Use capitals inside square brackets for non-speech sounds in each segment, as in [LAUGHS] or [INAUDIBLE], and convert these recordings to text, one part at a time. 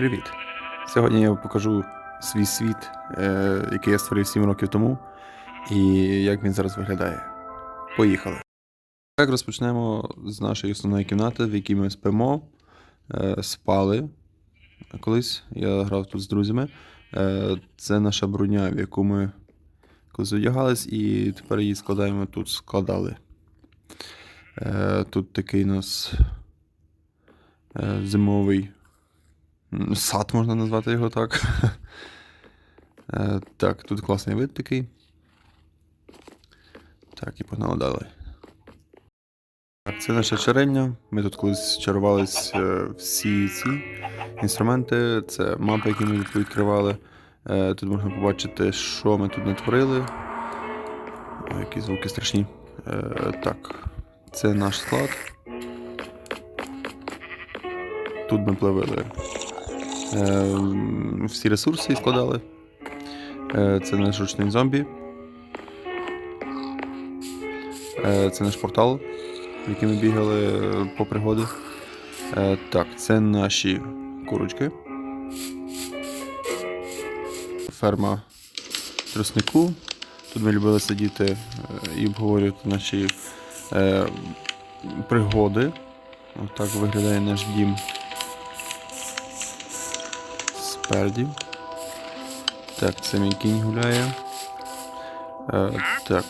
Привіт! Сьогодні я покажу свій світ, е, який я створив 7 років тому, і як він зараз виглядає. Поїхали. Так, розпочнемо з нашої основної кімнати, в якій ми спимо, е, спали колись. Я грав тут з друзями. Е, це наша броня, в яку ми колись одягались, і тепер її складаємо тут, складали. Тут такий у нас зимовий сад, можна назвати його так. [LAUGHS] Е, так, тут класний вид такий. Так, і погнали далі. Це наше чарення. Ми тут колись чарувались е, всі ці інструменти. Це мапи, які ми відкривали. Е, Тут можна побачити, що ми тут натворили. Які звуки страшні. Так, це наш склад. Тут ми плавили е, всі ресурси складали. Е, Це наш ручний зомбі. Е, Це наш портал, в який ми бігали е, по пригоди. Так, це наші курочки. Ферма троснику. Тут ми любили сидіти і обговорювати наші пригоди. Отак виглядає наш дім спереді. Так, це мій кінь гуляє. Е, так.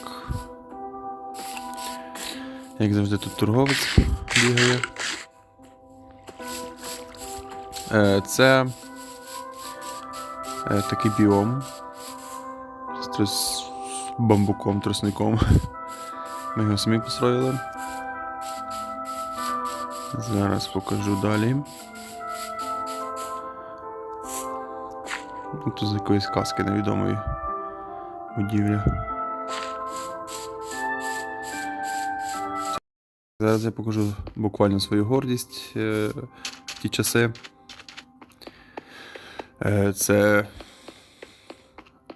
Як завжди, тут торговець бігає. Е, це е, такий біом. З трос... бамбуком, тросником. Ми його самі построїли. Зараз покажу далі. Ну, Тут з якоїсь казки невідомої будівлі. Зараз я покажу буквально свою гордість е, в ті часи. Е, це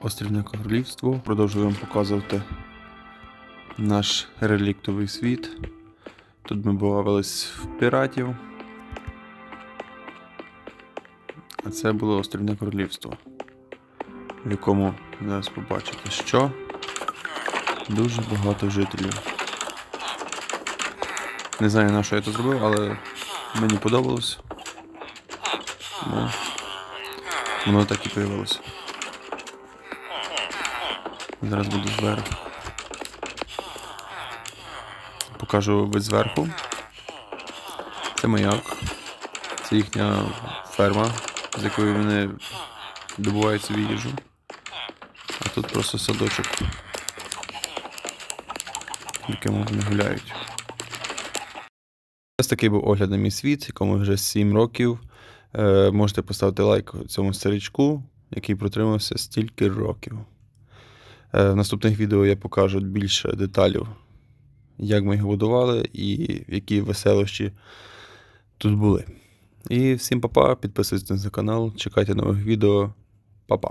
Острівне королівство. Продовжую вам показувати наш реліктовий світ. Тут ми бавились в піратів. А це було острівне королівство, в якому зараз побачите, що дуже багато жителів. Не знаю, на що я це зробив, але мені подобалось. Ну, воно так і появилося. Зараз буду зверху. Покажу вид зверху. Це маяк. Це їхня ферма, з якої вони добувають собі їжу. А тут просто садочок, в якому вони гуляють. Ось такий був огляд на мій світ, якому вже 7 років. Е, можете поставити лайк цьому старичку, який протримався стільки років. Е, в наступних відео я покажу більше деталів, як ми його будували і які веселощі тут були. І всім па-па, підписуйтесь на канал, чекайте нових відео. Па-па.